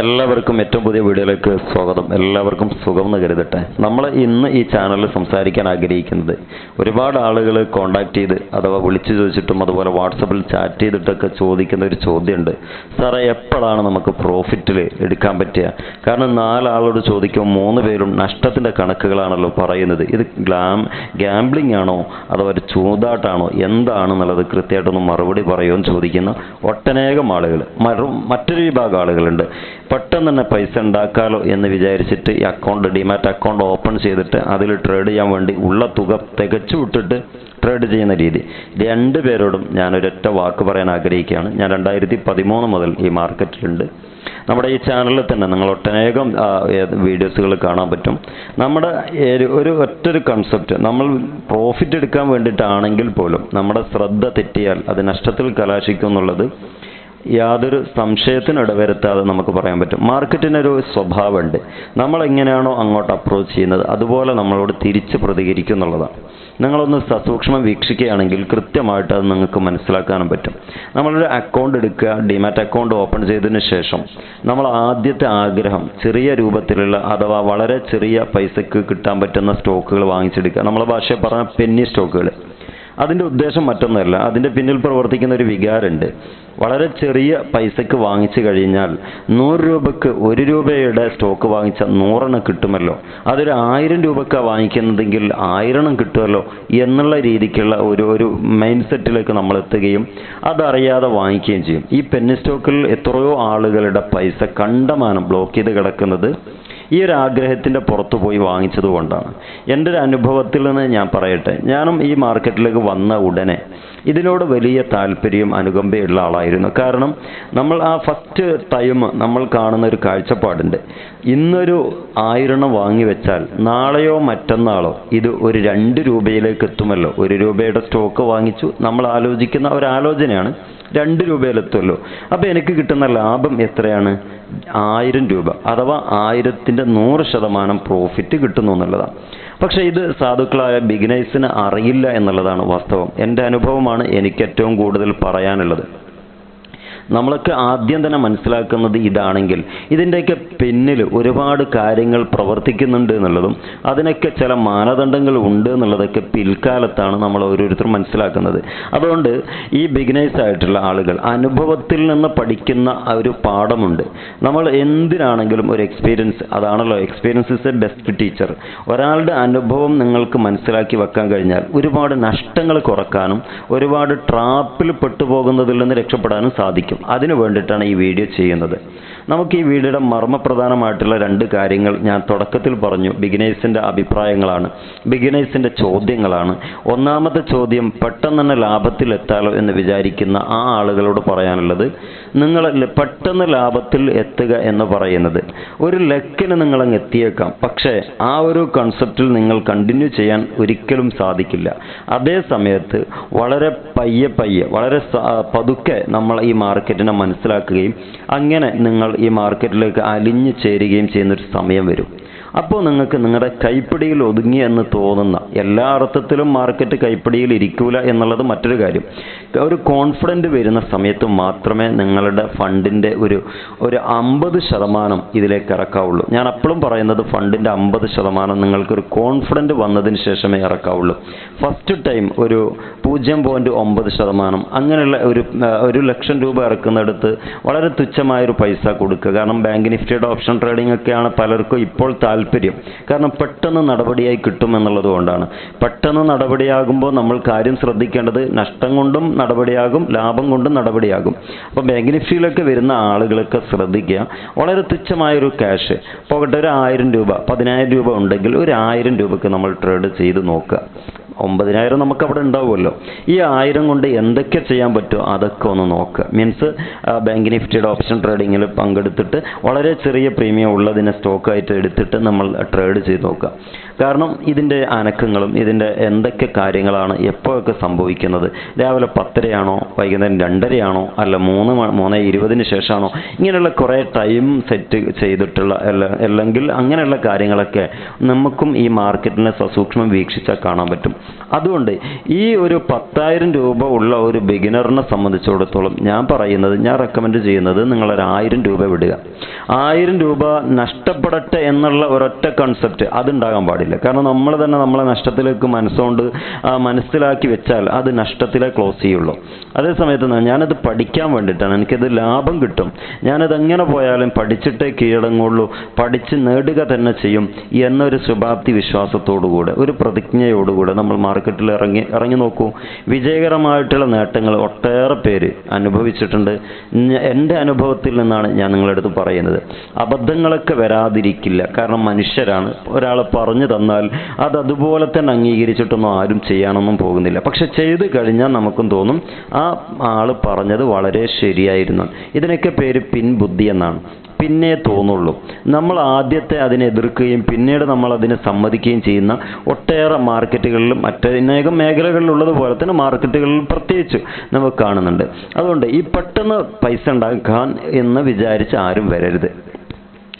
എല്ലാവർക്കും ഏറ്റവും പുതിയ വീഡിയോയിലേക്ക് സ്വാഗതം. എല്ലാവർക്കും സുഖം എന്ന് കരുതട്ടെ. നമ്മൾ ഇന്ന് ഈ ചാനലിൽ സംസാരിക്കാൻ ആഗ്രഹിക്കുന്നത് ഒരുപാട് ആളുകൾ കോണ്ടാക്ട് ചെയ്ത് അഥവാ വിളിച്ചു ചോദിച്ചിട്ടും അതുപോലെ വാട്സപ്പിൽ ചാറ്റ് ചെയ്തിട്ടൊക്കെ ചോദിക്കുന്ന ഒരു ചോദ്യമുണ്ട്. സാറേ എപ്പോഴാണ് നമുക്ക് പ്രോഫിറ്റിൽ എടുക്കാൻ പറ്റുക? കാരണം നാലാളോട് ചോദിക്കുമ്പോൾ മൂന്ന് പേരും നഷ്ടത്തിന്റെ കണക്കുകളാണല്ലോ പറയുന്നത്. ഇത് ഗ്ലാം ഗ്യാംബ്ലിംഗ് ആണോ? അഥവാ ഒരു ചൂതാട്ടാണോ? എന്താണെന്നുള്ളത് കൃത്യമായിട്ടൊന്ന് മറുപടി പറയുമെന്ന് ചോദിക്കുന്ന ഒട്ടനേകം ആളുകൾ മറു മറ്റൊരു വിഭാഗം ആളുകളുണ്ട്. പെട്ടെന്ന് തന്നെ പൈസ ഉണ്ടാക്കാമല്ലോ എന്ന് വിചാരിച്ചിട്ട് ഈ അക്കൗണ്ട് ഡിമാറ്റ് അക്കൗണ്ട് ഓപ്പൺ ചെയ്തിട്ട് അതിൽ ട്രേഡ് ചെയ്യാൻ വേണ്ടി ഉള്ള തുക തികച്ചു വിട്ടിട്ട് ട്രേഡ് ചെയ്യുന്ന രീതി. രണ്ട് പേരോടും ഞാൻ വാക്ക് പറയാൻ ആഗ്രഹിക്കുകയാണ്. ഞാൻ രണ്ടായിരത്തി പതിമൂന്ന് മുതൽ ഈ മാർക്കറ്റിലുണ്ട്. നമ്മുടെ ഈ ചാനലിൽ തന്നെ നിങ്ങൾ ഒട്ടനേകം വീഡിയോസുകൾ കാണാൻ പറ്റും. നമ്മുടെ ഒരു ഒറ്റൊരു കൺസെപ്റ്റ് നമ്മൾ പ്രോഫിറ്റ് എടുക്കാൻ വേണ്ടിയിട്ടാണെങ്കിൽ പോലും നമ്മുടെ ശ്രദ്ധ തെറ്റിയാൽ അത് നഷ്ടത്തിൽ കലാശിക്കും എന്നുള്ളത് യാതൊരു സംശയത്തിനും ഇടവരുത്താതെ നമുക്ക് പറയാൻ പറ്റും. മാർക്കറ്റിനൊരു സ്വഭാവമുണ്ട്. നമ്മൾ എങ്ങനെയാണോ അങ്ങോട്ട് അപ്രോച്ച് ചെയ്യുന്നത് അതുപോലെ നമ്മളോട് തിരിച്ച് പ്രതികരിക്കും എന്നുള്ളതാണ്. നിങ്ങളൊന്ന് സസൂക്ഷ്മം വീക്ഷിക്കുകയാണെങ്കിൽ കൃത്യമായിട്ട് അത് നിങ്ങൾക്ക് മനസ്സിലാക്കാനും പറ്റും. നമ്മളൊരു അക്കൗണ്ട് എടുക്കുക ഡിമാറ്റ് അക്കൗണ്ട് ഓപ്പൺ ചെയ്തതിന് ശേഷം നമ്മൾ ആദ്യത്തെ ആഗ്രഹം ചെറിയ രൂപത്തിലുള്ള അഥവാ വളരെ ചെറിയ പൈസക്ക് കിട്ടാൻ പറ്റുന്ന സ്റ്റോക്കുകൾ വാങ്ങിച്ചെടുക്കുക. നമ്മളെ ഭാഷയിൽ പറഞ്ഞ പെന്നി സ്റ്റോക്കുകൾ അതിന്റെ ഉദ്ദേശം മറ്റൊന്നുമല്ല. അതിന്റെ പിന്നിൽ പ്രവർത്തിക്കുന്ന ഒരു വികാരമുണ്ട്. വളരെ ചെറിയ പൈസക്ക് വാങ്ങിച്ചു കഴിഞ്ഞാൽ നൂറ് രൂപക്ക് ഒരു രൂപയുടെ സ്റ്റോക്ക് വാങ്ങിച്ചാൽ നൂറെണ്ണം കിട്ടുമല്ലോ. അതൊരു ആയിരം രൂപക്കാണ് വാങ്ങിക്കുന്നതെങ്കിൽ ആയിരണം കിട്ടുമല്ലോ എന്നുള്ള രീതിക്കുള്ള ഒരു ഒരു മൈൻഡ് സെറ്റിലേക്ക് നമ്മൾ എത്തുകയും അതറിയാതെ വാങ്ങിക്കുകയും ചെയ്യും. ഈ പെന്നി സ്റ്റോക്കിൽ എത്രയോ ആളുകളുടെ പൈസ കണ്ടമാനം ബ്ലോക്ക് ചെയ്ത് കിടക്കുന്നത് ഈ ഒരു ആഗ്രഹത്തിന്റെ പുറത്തു പോയി വാങ്ങിച്ചത് കൊണ്ടാണ്. എന്റെ ഒരു അനുഭവത്തിൽ നിന്ന് ഞാൻ പറയട്ടെ. ഞാനും ഈ മാർക്കറ്റിലേക്ക് വന്ന ഉടനെ ഇതിനോട് വലിയ താല്പര്യം അനുകമ്പയുള്ള ആളായിരുന്നു. കാരണം നമ്മൾ ആ ഫസ്റ്റ് ടൈം നമ്മൾ കാണുന്ന ഒരു കാഴ്ചപ്പാടുണ്ട്. ഇന്നൊരു ആയിരണം വാങ്ങി വെച്ചാൽ നാളെയോ മറ്റന്നാളോ ഇത് ഒരു രണ്ട് രൂപയിലേക്ക് എത്തുമല്ലോ. ഒരു രൂപയുടെ സ്റ്റോക്ക് വാങ്ങിച്ചു. നമ്മൾ ആലോചിക്കുന്ന ഒരു ആലോചനയാണ്. രണ്ട് രൂപയിലെത്തുമല്ലോ അപ്പോൾ എനിക്ക് കിട്ടുന്ന ലാഭം എത്രയാണ്? ആയിരം രൂപ. അഥവാ ആയിരത്തിന്റെ നൂറ് ശതമാനം പ്രോഫിറ്റ് കിട്ടുന്നു എന്നുള്ളതാണ്. പക്ഷേ ഇത് സാധുക്കളായ ബിഗിനേഴ്സിന് അറിയില്ല എന്നുള്ളതാണ് വാസ്തവം. എന്റെ അനുഭവമാണ് എനിക്ക് ഏറ്റവും കൂടുതൽ പറയാനുള്ളത്. നമ്മളൊക്കെ ആദ്യം തന്നെ മനസ്സിലാക്കുന്നത് ഇതാണെങ്കിൽ. ഇതിന്റെയൊക്കെ പിന്നിൽ ഒരുപാട് കാര്യങ്ങൾ പ്രവർത്തിക്കുന്നുണ്ട് എന്നുള്ളതും അതിനൊക്കെ ചില മാനദണ്ഡങ്ങൾ ഉണ്ട് എന്നുള്ളതൊക്കെ പിൽക്കാലത്താണ് നമ്മൾ ഓരോരുത്തരും മനസ്സിലാക്കുന്നത്. അതുകൊണ്ട് ഈ ബിഗിനേഴ്സ് ആയിട്ടുള്ള ആളുകൾ അനുഭവത്തിൽ നിന്ന് പഠിക്കുന്ന ഒരു പാഠമുണ്ട്. നമ്മൾ എന്തിനാണെങ്കിലും ഒരു എക്സ്പീരിയൻസ് അതാണല്ലോ experience is a best teacher ഒരാളുടെ അനുഭവം നിങ്ങൾക്ക് മനസ്സിലാക്കി വെക്കാൻ കഴിഞ്ഞാൽ ഒരുപാട് നഷ്ടങ്ങൾ കുറക്കാനും ഒരുപാട് ട്രാപ്പിൽ പെട്ടുപോകുന്നതിൽ നിന്ന് രക്ഷപ്പെടാനും സാധിക്കും. അതിനു വേണ്ടിയിട്ടാണ് ഈ വീഡിയോ ചെയ്യുന്നത്. നമുക്ക് ഈ വീഡിയോയുടെ മർമ്മപ്രധാനമായിട്ടുള്ള രണ്ട് കാര്യങ്ങൾ ഞാൻ തുടക്കത്തിൽ പറഞ്ഞു. ബിഗിനേഴ്സിന്റെ അഭിപ്രായങ്ങളാണ്. ബിഗിനേഴ്സിന്റെ ചോദ്യങ്ങളാണ്. ഒന്നാമത്തെ ചോദ്യം പെട്ടെന്ന് തന്നെ ലാഭത്തിൽ എത്താലോ എന്ന് വിചാരിക്കുന്ന ആ ആളുകളോട് പറയാനുള്ളത് നിങ്ങൾ പെട്ടെന്ന് ലാഭത്തിൽ എത്തുക എന്ന് പറയുന്നത്. ഒരു ലക്കിന് നിങ്ങളങ്ങ് എത്തിയേക്കാം. പക്ഷേ ആ ഒരു കൺസെപ്റ്റിൽ നിങ്ങൾ കണ്ടിന്യൂ ചെയ്യാൻ ഒരിക്കലും സാധിക്കില്ല. അതേ സമയത്ത് വളരെ പയ്യെ പയ്യെ വളരെ പതുക്കെ നമ്മൾ ഈ മാർക്കറ്റിനെ മനസ്സിലാക്കുകയും അങ്ങനെ നിങ്ങൾ ഈ മാർക്കറ്റിലേക്ക് അലിഞ്ഞു ചേരുകയും ചെയ്യുന്ന ഒരു സമയം വരും. അപ്പോൾ നിങ്ങൾക്ക് നിങ്ങളുടെ കൈപ്പിടിയിൽ ഒതുങ്ങി എന്ന് തോന്നുന്ന എല്ലാ അർത്ഥത്തിലും മാർക്കറ്റ് കൈപ്പിടിയിൽ ഇരിക്കൂല എന്നുള്ളത് മറ്റൊരു കാര്യം. ഒരു കോൺഫിഡന്റ് വരുന്ന സമയത്ത് മാത്രമേ നിങ്ങളുടെ ഫണ്ടിന്റെ ഒരു ഒരു അമ്പത് ശതമാനം ഇതിലേക്ക് ഇറക്കാവുള്ളൂ. ഞാൻ അപ്പോഴും പറയുന്നത് ഫണ്ടിന്റെ അമ്പത് ശതമാനം നിങ്ങൾക്കൊരു കോൺഫിഡന്റ് വന്നതിന് ശേഷമേ ഇറക്കാവുള്ളൂ. ഫസ്റ്റ് ടൈം ഒരു പൂജ്യം പോയിന്റ് ഒമ്പത് ശതമാനം അങ്ങനെയുള്ള ഒരു ഒരു ലക്ഷം രൂപ ഇറക്കുന്നിടത്ത് വളരെ തുച്ഛമായൊരു പൈസ കൊടുക്കുക. കാരണം ബാങ്ക് നിഫ്റ്റിയുടെ ഓപ്ഷൻ ട്രേഡിംഗ് ഒക്കെയാണ് പലർക്കും ഇപ്പോൾ കാരണം പെട്ടെന്ന് നടപടിയായി കിട്ടും എന്നുള്ളത് കൊണ്ടാണ്. പെട്ടെന്ന് നടപടിയാകുമ്പോൾ നമ്മൾ കാര്യം ശ്രദ്ധിക്കേണ്ടത് നഷ്ടം കൊണ്ടും നടപടിയാകും ലാഭം കൊണ്ടും നടപടിയാകും. അപ്പോൾ ബാങ്ക് നിഫ്റ്റിയിലൊക്കെ വരുന്ന ആളുകളൊക്കെ ശ്രദ്ധിക്കുക. വളരെ തുച്ഛമായൊരു ക്യാഷ് പോകട്ടെ ഒരു ആയിരം രൂപ പതിനായിരം രൂപ ഉണ്ടെങ്കിൽ ഒരു ആയിരം രൂപയ്ക്ക് നമ്മൾ ട്രേഡ് ചെയ്ത് നോക്കുക. ഒമ്പതിനായിരം നമുക്ക് അവിടെ ഉണ്ടാവുമല്ലോ. ഈ ആയിരം കൊണ്ട് എന്തൊക്കെ ചെയ്യാൻ പറ്റുമോ അതൊക്കെ ഒന്ന് നോക്കുക മീൻസ് ബാങ്ക് നിഫ്റ്റിയുടെ ഓപ്ഷൻ ട്രേഡിങ്ങിൽ പങ്കെടുത്തിട്ട് വളരെ ചെറിയ പ്രീമിയം ഉള്ളതിനെ സ്റ്റോക്കായിട്ട് എടുത്തിട്ട് നമ്മൾ ട്രേഡ് ചെയ്ത് നോക്കുക. കാരണം ഇതിന്റെ അനക്കങ്ങളും ഇതിന്റെ എന്തൊക്കെ കാര്യങ്ങളാണ് എപ്പോഴൊക്കെ സംഭവിക്കുന്നത്? രാവിലെ പത്തരയാണോ? വൈകുന്നേരം രണ്ടരയാണോ? അല്ല മൂന്ന് മൂന്ന് ഇരുപതിന് ശേഷമാണോ? ഇങ്ങനെയുള്ള കുറേ ടൈം സെറ്റ് ചെയ്തിട്ടുള്ള അല്ല- അല്ലെങ്കിൽ അങ്ങനെയുള്ള കാര്യങ്ങളൊക്കെ നമുക്കും ഈ മാർക്കറ്റിനെ സസൂക്ഷ്മം വീക്ഷിച്ചാൽ കാണാൻ പറ്റും. അതുകൊണ്ട് ഈ ഒരു പത്തായിരം രൂപ ഉള്ള ഒരു ബിഗിനറിനെ സംബന്ധിച്ചിടത്തോളം ഞാൻ പറയുന്നത് ഞാൻ റെക്കമെൻഡ് ചെയ്യുന്നത് നിങ്ങളൊരു ആയിരം രൂപ വിടുക. ആയിരം രൂപ നഷ്ടപ്പെടട്ടെ എന്നുള്ള ഒരൊറ്റ കൺസെപ്റ്റ് അതുണ്ടാകാൻ പാടില്ല. കാരണം നമ്മൾ തന്നെ നമ്മളെ നഷ്ടത്തിലേക്ക് മനസ്സുകൊണ്ട് മനസ്സിലാക്കി വെച്ചാൽ അത് നഷ്ടത്തിലേ ക്ലോസ് ചെയ്യുള്ളൂ. അതേ സമയത്ത് ഞാനത് പഠിക്കാൻ വേണ്ടിയിട്ടാണ്. എനിക്കത് ലാഭം കിട്ടും. ഞാനത് എങ്ങനെ പോയാലും പഠിച്ചിട്ടേ കീഴടങ്ങുള്ളൂ. പഠിച്ച് നേടുക തന്നെ ചെയ്യും എന്നൊരു ശുഭാപ്തി വിശ്വാസത്തോടുകൂടെ ഒരു പ്രതിജ്ഞയോടുകൂടെ നമ്മൾ മാർക്കറ്റിൽ ഇറങ്ങി ഇറങ്ങി നോക്കൂ. വിജയകരമായിട്ടുള്ള നേട്ടങ്ങൾ ഒട്ടേറെ പേര് അനുഭവിച്ചിട്ടുണ്ട്. എന്റെ അനുഭവത്തിൽ നിന്നാണ് ഞാൻ നിങ്ങളുടെ അടുത്ത് പറയുന്നത്. അബദ്ധങ്ങളൊക്കെ വരാതിരിക്കില്ല. കാരണം മനുഷ്യരാണ്. ഒരാൾ പറഞ്ഞു തന്നാൽ അത് അതുപോലെ തന്നെ അംഗീകരിച്ചിട്ടൊന്നും ആരും ചെയ്യാനൊന്നും പോകുന്നില്ല. പക്ഷെ ചെയ്ത് കഴിഞ്ഞാൽ നമുക്കും തോന്നും ആ ആൾ പറഞ്ഞത് വളരെ ശരിയായിരുന്നു. ഇതിനൊക്കെ പേര് പിൻബുദ്ധി എന്നാണ്. പിന്നെ തോന്നുള്ളൂ. നമ്മൾ ആദ്യത്തെ അതിനെ എതിർക്കുകയും പിന്നീട് നമ്മൾ അതിനെ സമ്മതിക്കുകയും ചെയ്യുന്ന ഒട്ടേറെ മാർക്കറ്റുകളിലും മറ്റനേകം മേഖലകളിലുള്ളതുപോലെ തന്നെ മാർക്കറ്റുകളിൽ പ്രത്യേകിച്ച് നമുക്ക് കാണുന്നുണ്ട്. അതുകൊണ്ട് ഈ പെട്ടെന്ന് പൈസ ഉണ്ടാക്കാൻ എന്ന് വിചാരിച്ച് ആരും വരരുത്.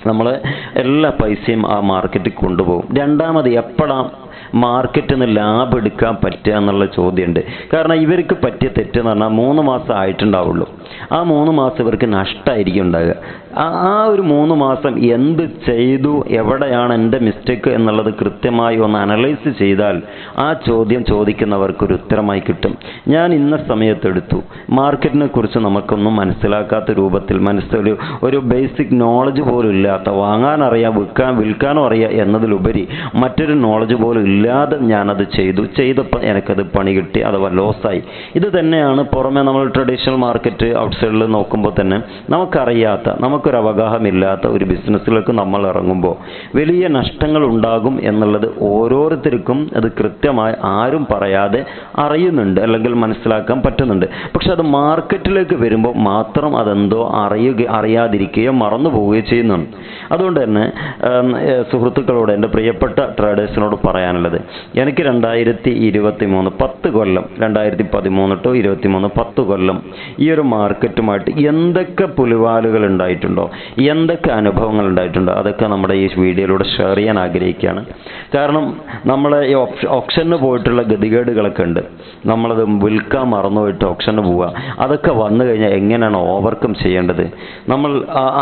നമ്മൾ എല്ലാ പൈസയും ആ മാർക്കറ്റിൽ കൊണ്ടുപോകും. രണ്ടാമത് എപ്പോഴാണ് മാർക്കറ്റിൽ നിന്ന് ലാഭം എടുക്കാൻ പറ്റുക എന്നുള്ള ചോദ്യമുണ്ട്. കാരണം ഇവർക്ക് പറ്റിയ തെറ്റെന്ന് പറഞ്ഞാൽ മൂന്ന് മാസം ആയിട്ടുണ്ടാവുള്ളൂ. ആ മൂന്ന് മാസം ഇവർക്ക് നഷ്ടമായിരിക്കും ഉണ്ടാകുക ആ ഒരു മൂന്ന് മാസം എന്ത് ചെയ്തു എവിടെയാണ് എന്റെ മിസ്റ്റേക്ക് എന്നുള്ളത് കൃത്യമായി ഒന്ന് അനലൈസ് ചെയ്താൽ ആ ചോദ്യം ചോദിക്കുന്നവർക്ക് ഒരു ഉത്തരമായി കിട്ടും. ഞാൻ ഇന്ന സമയത്തെടുത്തു മാർക്കറ്റിനെ കുറിച്ച് നമുക്കൊന്നും മനസ്സിലാക്കാത്ത രൂപത്തിൽ മനസ്സിലൊരു ഒരു ബേസിക് നോളജ് പോലും ഇല്ലാത്ത വാങ്ങാൻ അറിയാം വിൽക്കാൻ വിൽക്കാനും അറിയാം എന്നതിലുപരി മറ്റൊരു നോളജ് പോലും ഇല്ലാതെ ഞാനത് ചെയ്തു. ചെയ്തപ്പോൾ എനിക്കത് പണി കിട്ടി. അഥവാ ലോസായി. ഇത് തന്നെയാണ് പുറമെ നമ്മൾ ട്രഡീഷണൽ മാർക്കറ്റ് ഔട്ട്സൈഡിൽ നോക്കുമ്പോൾ തന്നെ നമുക്കറിയാത്ത നമുക്കൊരു അവഗാഹമില്ലാത്ത ഒരു ബിസിനസ്സിലേക്ക് നമ്മൾ ഇറങ്ങുമ്പോൾ വലിയ നഷ്ടങ്ങൾ ഉണ്ടാകും എന്നുള്ളത് ഓരോരുത്തർക്കും അത് കൃത്യമായി ആരും പറയാതെ അറിയുന്നുണ്ട് അല്ലെങ്കിൽ മനസ്സിലാക്കാൻ പറ്റുന്നുണ്ട്. പക്ഷെ അത് മാർക്കറ്റിലേക്ക് വരുമ്പോൾ മാത്രം അതെന്തോ അറിയുക അറിയാതിരിക്കുകയോ മറന്നു പോവുകയോ ചെയ്യുന്നുണ്ട്. അതുകൊണ്ട് തന്നെ സുഹൃത്തുക്കളോട് എന്റെ പ്രിയപ്പെട്ട ട്രേഡേഴ്സിനോട് പറയാനുള്ളത് എനിക്ക് രണ്ടായിരത്തി ഇരുപത്തി മൂന്ന് പത്ത് കൊല്ലം രണ്ടായിരത്തി പതിമൂന്ന് ടു ഇരുപത്തി മൂന്ന് പത്ത് കൊല്ലം ഈ ഒരു മാർക്കറ്റുമായിട്ട് എന്തൊക്കെ പുലിവാലുകൾ ഉണ്ടായിട്ടുണ്ടോ എന്തൊക്കെ അനുഭവങ്ങൾ ഉണ്ടായിട്ടുണ്ടോ അതൊക്കെ നമ്മുടെ ഈ വീഡിയോയിലൂടെ ഷെയർ ചെയ്യാൻ ആഗ്രഹിക്കുകയാണ്. കാരണം നമ്മൾ ഈ ഓപ്ഷന് പോയിട്ടുള്ള ഗതികേടുകളൊക്കെ ഉണ്ട്. നമ്മളത് വിൽക്കാൻ മറന്നുപോയിട്ട് ഓപ്ഷന് പോവുക. അതൊക്കെ വന്നു കഴിഞ്ഞാൽ എങ്ങനെയാണ് ഓവർകം ചെയ്യേണ്ടത്? നമ്മൾ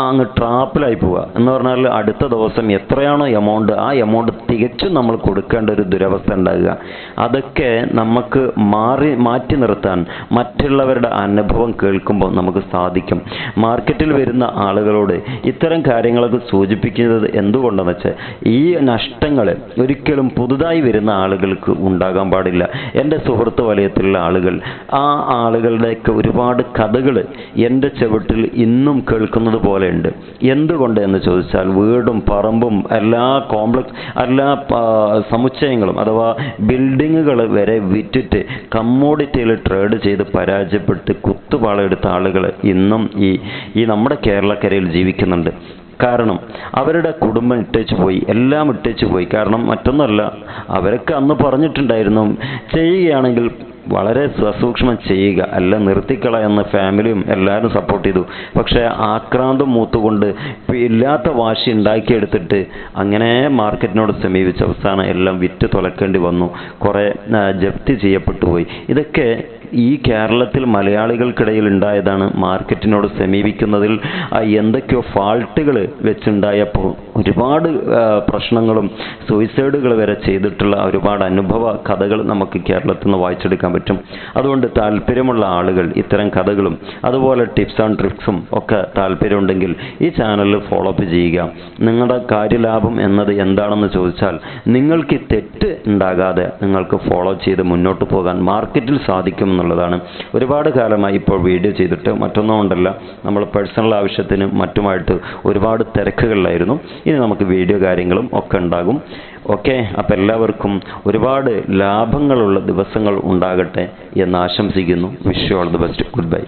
അങ്ങ് ട്രാപ്പിലായി പോവുക. എന്ന് പറഞ്ഞാൽ അടുത്ത ദിവസം എത്രയാണോ എമൗണ്ട് ആ എമൗണ്ട് തികച്ചും നമ്മൾ കൊടുക്കേണ്ട ഒരു ദുരവസ്ഥ ഉണ്ടാകുക. അതൊക്കെ നമുക്ക് മാറി മാറ്റി നിർത്താൻ മറ്റുള്ളവരുടെ അനുഭവം കേൾക്കുമ്പോൾ നമുക്ക് സാധിക്കും. മാർക്കറ്റിൽ വരുന്ന ആളുകളോട് ഇത്തരം കാര്യങ്ങളൊക്കെ സൂചിപ്പിക്കുന്നത് എന്തുകൊണ്ടെന്ന് വെച്ചാൽ ഈ നഷ്ടങ്ങൾ ഒരിക്കലും പുതുതായി വരുന്ന ആളുകൾക്ക് ഉണ്ടാകാൻ പാടില്ല. എന്റെ സുഹൃത്ത് വലയത്തിലുള്ള ആളുകൾ ആ ആളുകളുടെയൊക്കെ ഒരുപാട് കഥകൾ എന്റെ ചവിട്ടിൽ ഇന്നും കേൾക്കുന്നത് പോലെയുണ്ട്. എന്തുകൊണ്ട് എന്ന് ചോദിച്ചാൽ വീടും പറമ്പും എല്ലാ കോംപ്ലക്സ് എല്ലാ ആ, സമുച്ചയങ്ങളും അഥവാ ബിൽഡിങ്ങുകൾ വരെ വിറ്റിട്ട് കമ്മോഡിറ്റിയിൽ ട്രേഡ് ചെയ്ത് പരാജയപ്പെട്ട് കുത്തുപാളെടുത്ത ആളുകൾ ഇന്നും ഈ ഈ നമ്മുടെ കേരളക്കരയിൽ ജീവിക്കുന്നുണ്ട്. കാരണം അവരുടെ കുടുംബം ഇട്ടേച്ചു പോയി എല്ലാം ഇട്ടേച്ചു പോയി. കാരണം മറ്റൊന്നല്ല അവരൊക്കെ അന്ന് പറഞ്ഞിട്ടുണ്ടായിരുന്നു ചെയ്യുകയാണെങ്കിൽ വളരെ സസൂക്ഷ്മം ചെയ്യുക അല്ല നിർത്തിക്കള എന്ന ഫാമിലിയും എല്ലാവരും സപ്പോർട്ട് ചെയ്തു. പക്ഷേ ആക്രാന്തം മൂത്തുകൊണ്ട് ഇല്ലാത്ത വാശി ഉണ്ടാക്കിയെടുത്തിട്ട് അങ്ങനെ മാർക്കറ്റിനോട് സമീപിച്ച അവസാനം എല്ലാം വിറ്റ് തുലക്കേണ്ടി വന്നു. കുറേ ജപ്തി ചെയ്യപ്പെട്ടു പോയി. ഇതൊക്കെ ഈ കേരളത്തിൽ മലയാളികൾക്കിടയിൽ ഉണ്ടായതാണ് മാർക്കറ്റിനോട് സമീപിക്കുന്നതിൽ എന്തൊക്കെയോ ഫാൾട്ടുകൾ വെച്ചുണ്ടായപ്പോൾ ഒരുപാട് പ്രശ്നങ്ങളും സൂയിസൈഡുകൾ വരെ ചെയ്തിട്ടുള്ള ഒരുപാട് അനുഭവ കഥകൾ നമുക്ക് കേരളത്തിൽ നിന്ന് വായിച്ചെടുക്കാൻ പറ്റും. അതുകൊണ്ട് താല്പര്യമുള്ള ആളുകൾ ഇത്തരം കഥകളും അതുപോലെ ടിപ്സ് ആൻഡ് ട്രിക്സും ഒക്കെ താല്പര്യമുണ്ടെങ്കിൽ ഈ ചാനൽ ഫോളോ അപ്പ് ചെയ്യുക. നിങ്ങളുടെ കാര്യലാഭം എന്നത് എന്താണെന്ന് ചോദിച്ചാൽ നിങ്ങൾക്ക് തെറ്റ് ഉണ്ടാകാതെ നിങ്ങൾക്ക് ഫോളോ ചെയ്ത് മുന്നോട്ട് പോകാൻ മാർക്കറ്റിൽ സാധിക്കും എന്നുള്ളതാണ്. ഒരുപാട് കാലമായി ഇപ്പോൾ വീഡിയോ ചെയ്തിട്ട് മറ്റൊന്നും കൊണ്ടല്ല നമ്മൾ പേഴ്സണൽ ആവശ്യത്തിന് മറ്റുമായിട്ട് ഒരുപാട് തിരക്കുകളിലായിരുന്നു. ഇനി നമുക്ക് വീഡിയോ കാര്യങ്ങളും ഒക്കെ ഉണ്ടാകും. ഓക്കെ? അപ്പോൾ എല്ലാവർക്കും ഒരുപാട് ലാഭങ്ങളുള്ള ദിവസങ്ങൾ ഉണ്ടാകട്ടെ എന്ന് ആശംസിക്കുന്നു. Wish all the best goodbye